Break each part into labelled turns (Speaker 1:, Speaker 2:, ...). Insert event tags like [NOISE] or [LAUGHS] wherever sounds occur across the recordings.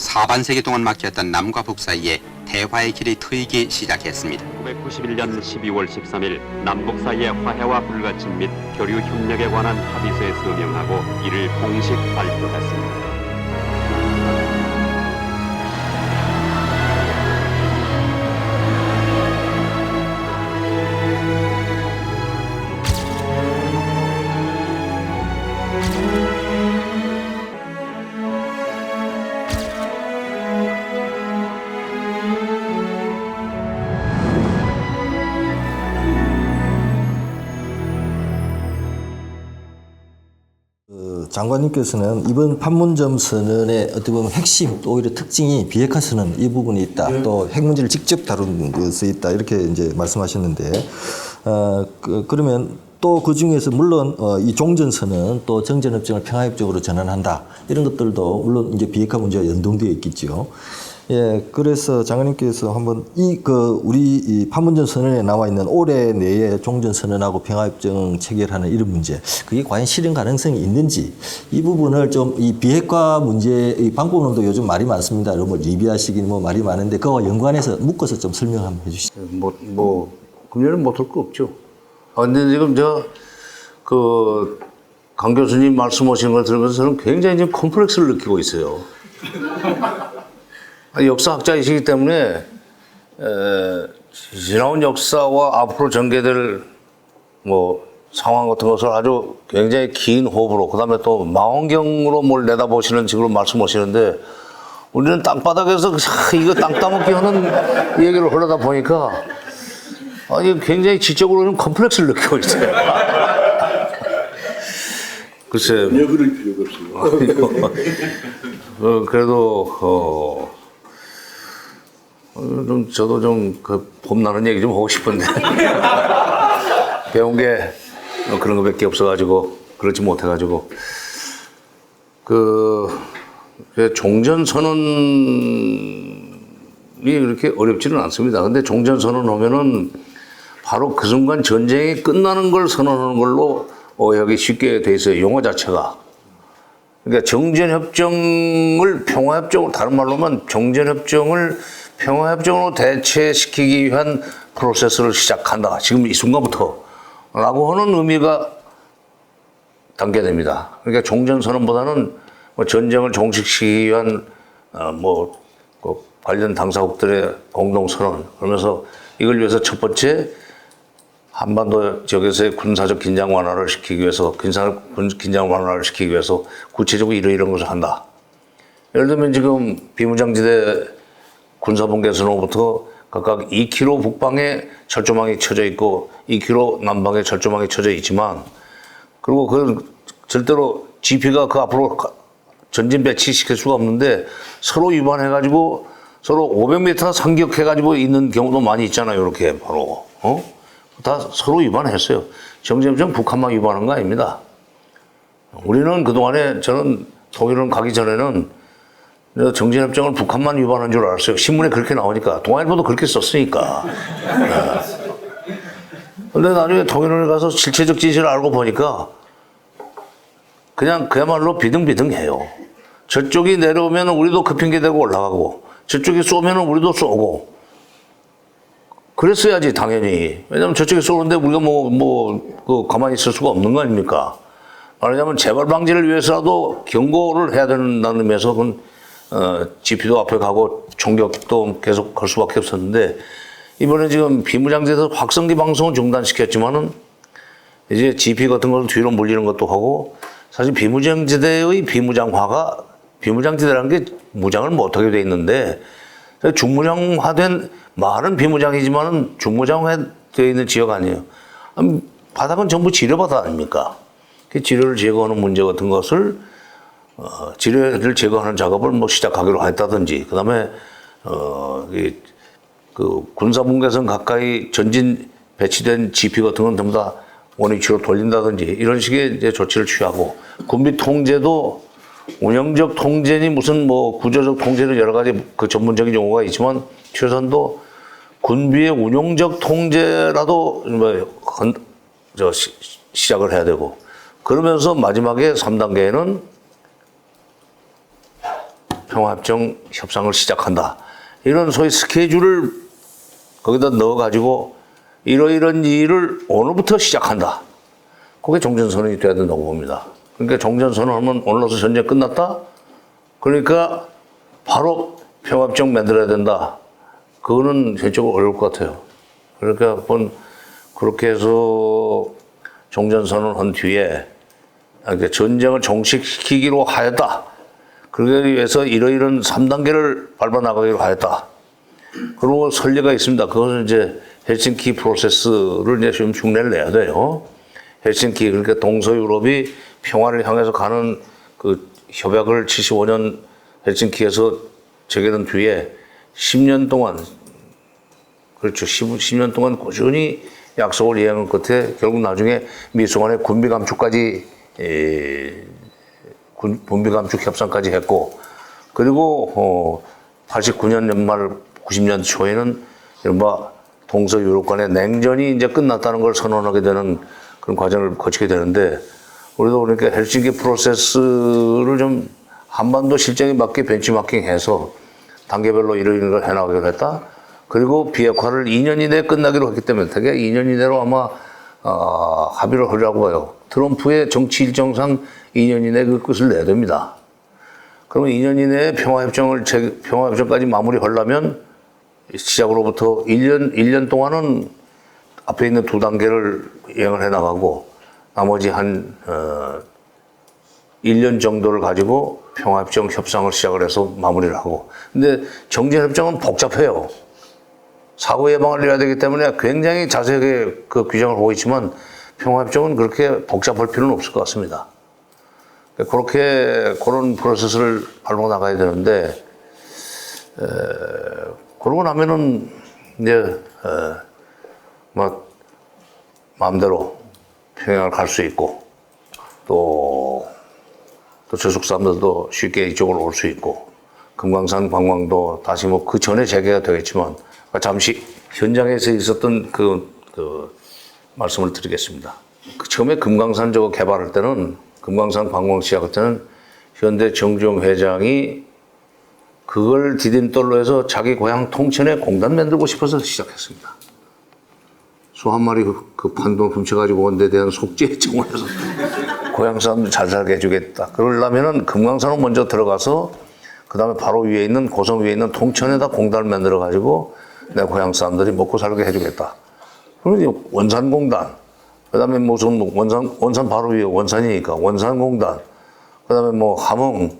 Speaker 1: 사반세기 동안 막혔던 남과 북 사이에 대화의 길이 트이기 시작했습니다.
Speaker 2: 1991년 12월 13일 남북 사이의 화해와 불가침 및 교류 협력에 관한 합의서에 서명하고 이를 공식 발표했습니다.
Speaker 3: 장관님께서는 이번 판문점 선언의 어떻게 보면 핵심 또 오히려 특징이 비핵화 선언 이 부분이 있다. 또핵 문제를 직접 다룬 것이 있다. 이렇게 이제 말씀하셨는데 어, 그, 그러면 또그 중에서 물론 어, 이 종전 선언 또 정전협정을 평화협정으로 전환한다. 이런 것들도 물론 이제 비핵화 문제와 연동되어 있겠죠. 예, 그래서 장관님께서 한번 이 그 우리 이 판문점 선언에 나와 있는 올해 내에 종전 선언하고 평화협정 체결하는 이런 문제, 그게 과연 실현 가능성이 있는지 이 부분을 좀 이 비핵화 문제 이 방법론도 요즘 말이 많습니다. 여러분 뭐 리비아식이 뭐 말이 많은데 그와 연관해서 묶어서 좀 설명 한번 해주시죠.
Speaker 4: 뭐, 뭐, 금년은 못할 거 없죠. 아, 근데 지금 저, 그, 강 교수님 말씀하시는 걸 들으면서 저는 굉장히 지금 컴플렉스를 느끼고 있어요. [LAUGHS] 아니, 역사학자이시기 때문에, 에, 지나온 역사와 앞으로 전개될 뭐, 상황 같은 것을 아주 굉장히 긴 호흡으로, 그 다음에 또 망원경으로 뭘 내다보시는 식으로 말씀하시는데, 우리는 땅바닥에서 아, 이거 땅 따먹기 하는 얘기를 하려다 보니까 아니 굉장히 지적으로 좀 컴플렉스를 느끼고 있어요. [LAUGHS] 글쎄.
Speaker 5: 그럴 필요가 없어요.
Speaker 4: 어, 그래도 어, 어, 좀 저도 좀 그 봄나는 얘기 좀 하고 싶은데 [LAUGHS] 배운 게 어, 그런 거밖에 없어가지고 그렇지 못해가지고 그, 그 종전 선언이 그렇게 어렵지는 않습니다. 근데 종전 선언 하면은 바로 그 순간 전쟁이 끝나는 걸 선언하는 걸로 오해하기 쉽게 돼 있어요. 용어 자체가. 그러니까 정전협정을 평화협정으로 다른 말로 하면 정전협정을 평화협정으로 대체시키기 위한 프로세스를 시작한다. 지금 이 순간부터 라고 하는 의미가 담겨됩니다. 그러니까 종전선언보다는 뭐 전쟁을 종식시키기 위한 어, 뭐, 그 관련 당사국들의 공동선언 그러면서 이걸 위해서 첫 번째 한반도 지역에서의 군사적 긴장 완화를 시키기 위해서 군사 군 긴장 완화를 시키기 위해서 구체적으로 이러 이런 것을 한다. 예를 들면 지금 비무장지대 군사분계선으로부터 각각 2km 북방에 철조망이 쳐져 있고 2km 남방에 철조망이 쳐져 있지만 그리고 그 절대로 GP가 그 앞으로 가- 전진 배치시킬 수가 없는데 서로 위반해가지고 서로 500m 상격해가지고 있는 경우도 많이 있잖아요. 이렇게 바로 어? 다 서로 위반했어요. 정점점 북한만 위반한 거 아닙니다. 우리는 그동안에 저는 독일은 가기 전에는 정전협정을 북한만 위반한 줄 알았어요. 신문에 그렇게 나오니까 동아일보도 그렇게 썼으니까. 네. 근데 나중에 동일원에 가서 실체적 진실을 알고 보니까 그냥 그야말로 비등비등해요. 저쪽이 내려오면 우리도 그 핑계 대고 올라가고 저쪽이 쏘면 우리도 쏘고 그랬어야지 당연히 왜냐면 저쪽이 쏘는데 우리가 뭐 뭐 그 가만히 있을 수가 없는 거 아닙니까? 말하자면 재발 방지를 위해서라도 경고를 해야 된다는 의미에서 그건 어, GP도 앞에 가고 총격도 계속 할 수밖에 없었는데 이번에 지금 비무장지에서 확성기 방송은 중단시켰지만은 이제 GP 같은 걸 뒤로 물리는 것도 하고 사실 비무장지대의 비무장화가 비무장지대라는 게 무장을 못하게 돼 있는데 중무장화된 말은 비무장이지만은 중무장화되어 있는 지역 아니에요. 음, 바닥은 전부 지뢰바다 아닙니까? 그 지뢰를 제거하는 문제 같은 것을 어, 지뢰를 제거하는 작업을 뭐 시작하기로 했다든지 그다음에 어, 이, 그 군사분계선 가까이 전진 배치된 GP 같은 건 전부 다 원위치로 돌린다든지 이런 식의 이제 조치를 취하고 군비 통제도 운영적 통제니 무슨 뭐 구조적 통제는 여러 가지 그 전문적인 용어가 있지만 최선도 군비의 운용적 통제라도 뭐 건- 저 시, 시작을 해야 되고 그러면서 마지막에 3단계에는 평화협정 협상을 시작한다. 이런 소위 스케줄을 거기다 넣어가지고 이러이런 일을 오늘부터 시작한다. 그게 종전선언이 돼야 된다고 봅니다. 그러니까 종전선언하면 오늘로서 전쟁 끝났다? 그러니까 바로 평화협정 만들어야 된다. 그거는 현적으로 어려울 것 같아요. 그러니까 본 그렇게 해서 종전선언을 한 뒤에 아, 전쟁을 종식시키기로 하였다. 그러기 위해서 이러이런 3단계를 밟아 나가기로 하였다. 그리고 선례가 있습니다. 그것은 이제 헬싱키 프로세스를 이제 좀 흉내를 내야 돼요. 헬싱키, 그러니까 동서유럽이 평화를 향해서 가는 그 협약을 75년 헬싱키에서 제기된 뒤에 10년 동안, 그렇죠. 10, 년 동안 꾸준히 약속을 이행한 끝에 결국 나중에 미소 간의 군비 감축까지, 에, 군, 군비 감축 협상까지 했고, 그리고, 어, 89년 연말 90년 초에는 이른바 동서 유럽 간의 냉전이 이제 끝났다는 걸 선언하게 되는 그런 과정을 거치게 되는데 우리도 그러니까 헬싱키 프로세스를 좀 한반도 실정에 맞게 벤치마킹해서 단계별로 이런 걸 해나가기로 했다. 그리고 비핵화를 2년 이내에 끝나기로 했기 때문에 되게 2년 이내로 아마 어, 합의를 하려고 해요. 트럼프의 정치 일정상 2년 이내에 그 끝을 내야 됩니다. 그러면 2년 이내에 평화협정을, 제- 평화협정까지 마무리하려면 시작으로부터 1년, 1년 동안은 앞에 있는 두 단계를 이행을 해 나가고 나머지 한, 어, 1년 정도를 가지고 평화협정 협상을 시작을 해서 마무리를 하고. 근데 정전협정은 복잡해요. 사고 예방을 해야 되기 때문에 굉장히 자세하게 그 규정을 하고 있지만 평화협정은 그렇게 복잡할 필요는 없을 것 같습니다. 그렇게 그런 프로세스를 밟아 나가야 되는데 에, 그러고 나면은 이제 에, 뭐 마음대로 평양을 갈 수 있고 또, 또 저속 사람들도 쉽게 이쪽으로 올 수 있고 금강산 관광도 다시 뭐 그 전에 재개가 되겠지만 잠시 현장에서 있었던 그, 그 말씀을 드리겠습니다. 그 처음에 금강산 저거 개발할 때는 금강산 관광 시작할 때는 현대 정종 회장이 그걸 디딤돌로 해서 자기 고향 통천에 공단 만들고 싶어서 시작했습니다. 소 한 마리 그, 그 판돈 훔쳐가지고 온데 대한 속죄 정원에서 고향 사람들 잘 살게 해주겠다. 그러려면은 금강산으로 먼저 들어가서 그 다음에 바로 위에 있는 고성 위에 있는 통천에다 공단을 만들어 가지고 내 고향 사람들이 먹고 살게 해주겠다. 이제 원산공단, 그 다음에 무슨 원산, 원산 바로 위에 원산이니까 원산공단, 그 다음에 뭐 함흥,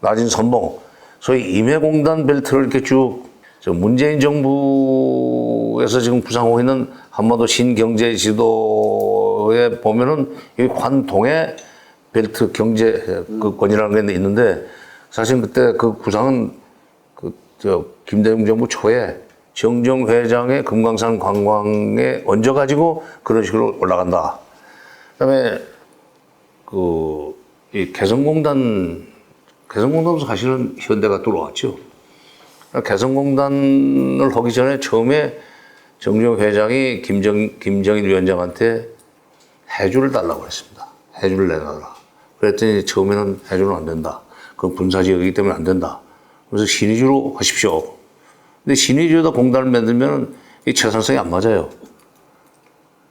Speaker 4: 낮은 선봉, 소위 임해공단 벨트를 이렇게 쭉, 저 문재인 정부에서 지금 구상하고 있는 한반도 신경제 지도에 보면은 이 환동의 벨트 경제 그 권이라는 게 있는데 사실 그때 그 구상은 그 저 김대중 정부 초에 정정 회장의 금강산 관광에 얹어가지고 그런 식으로 올라간다. 그다음에 그 이 개성공단 개성공단도 사실은 현대가 들어왔죠. 개성공단을 하기 전에 처음에 정정 회장이 김정 김정일 위원장한테 해주를 달라고 했습니다. 해주를 내놔라. 그랬더니 처음에는 해주는 안 된다. 그건 군사지역이기 때문에 안 된다. 그래서 신의주로 하십시오. 근데 신의주에다 공단을 만들면 이 채산성이 안 맞아요.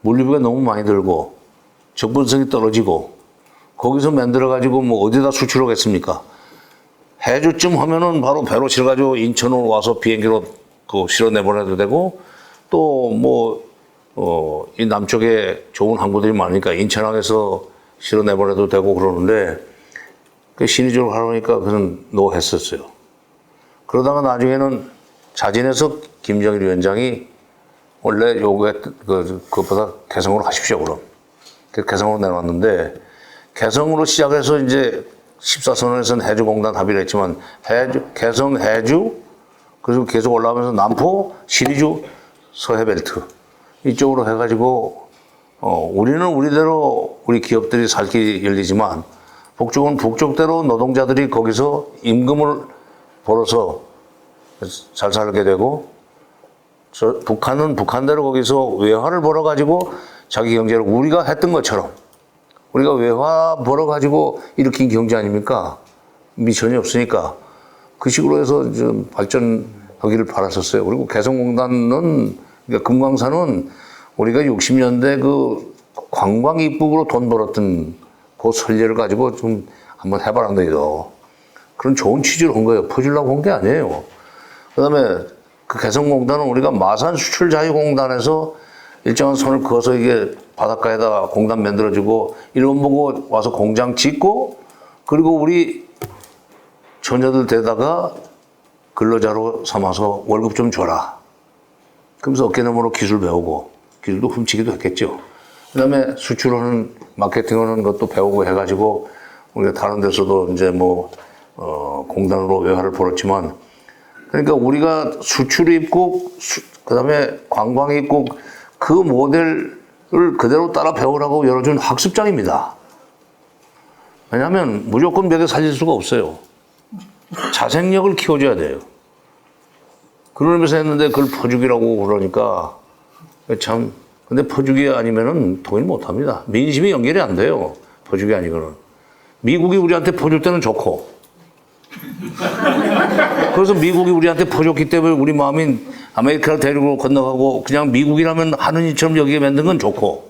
Speaker 4: 물류비가 너무 많이 들고 접근성이 떨어지고 거기서 만들어 가지고 뭐 어디다 수출하겠습니까? 해주쯤 하면은 바로 배로 실어 가지고 인천으로 와서 비행기로 그 실어 내보내도 되고 또 뭐, 어, 이 남쪽에 좋은 항구들이 많으니까 인천항에서 실어 내보내도 되고 그러는데 그 신의적으로 하려니까 그는 노 했었어요. 그러다가 나중에는 자진해서 김정일 위원장이 원래 요구했던 그, 그것보다 개성으로 하십시오, 그럼. 그 개성으로 내놨는데 개성으로 시작해서 이제 14선언에서는 해주공단 합의를 했지만 해주, 개성 해주 그리고 계속 올라가면서 남포, 시리주, 서해벨트 이쪽으로 해가지고 어, 우리는 우리대로 우리 기업들이 살 길이 열리지만 북쪽은 북쪽대로 노동자들이 거기서 임금을 벌어서 잘 살게 되고 저 북한은 북한대로 거기서 외화를 벌어 가지고 자기 경제를 우리가 했던 것처럼 우리가 외화 벌어 가지고 일으킨 경제 아닙니까? 미 전혀 없으니까 그 식으로 해서 좀 발전하기를 바랐었어요. 그리고 개성공단은 그러니까 금강산은 우리가 60년대 그 관광 입국으로 돈 벌었던 그 설례를 가지고 좀 한번 해봐란 거예요. 그런 좋은 취지로 한 거예요. 퍼주려고 한 게 아니에요. 그 다음에 그 개성공단은 우리가 마산 수출자유공단에서 일정한 선을 그어서 이게 바닷가에다 공단 만들어주고 일본 보고 와서 공장 짓고 그리고 우리 처녀들 데다가 근로자로 삼아서 월급 좀 줘라. 그러면서 어깨너머로 기술 배우고 기술도 훔치기도 했겠죠. 그다음에 수출하는 마케팅하는 것도 배우고 해가지고 우리가 다른 데서도 이제 뭐 어, 공단으로 외화를 벌었지만 그러니까 우리가 수출 입국 수, 그다음에 관광 입국 그 모델을 그대로 따라 배우라고 열어준 학습장입니다. 왜냐하면 무조건 벽에 살릴 수가 없어요. 자생력을 키워줘야 돼요. 그런 의미에서 했는데 그걸 퍼주기라고 그러니까 참 근데 퍼주기 아니면은 통일 못 합니다. 민심이 연결이 안 돼요. 퍼주기 아니고는. 미국이 우리한테 퍼줄 때는 좋고. [LAUGHS] 그래서 미국이 우리한테 퍼줬기 때문에 우리 마음이 아메리카를 데리고 건너가고 그냥 미국이라면 하는 일처럼 여기에 만든 건 좋고.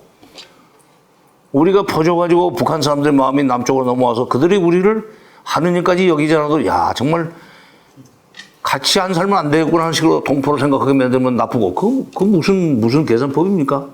Speaker 4: 우리가 퍼줘가지고 북한 사람들 마음이 남쪽으로 넘어와서 그들이 우리를 하는 일까지 여기잖아도 야 정말 같이 안 살면 안 되겠구나 하는 식으로 동포를 생각하게 만들면 나쁘고 그, 그 무슨 무슨 계산법입니까?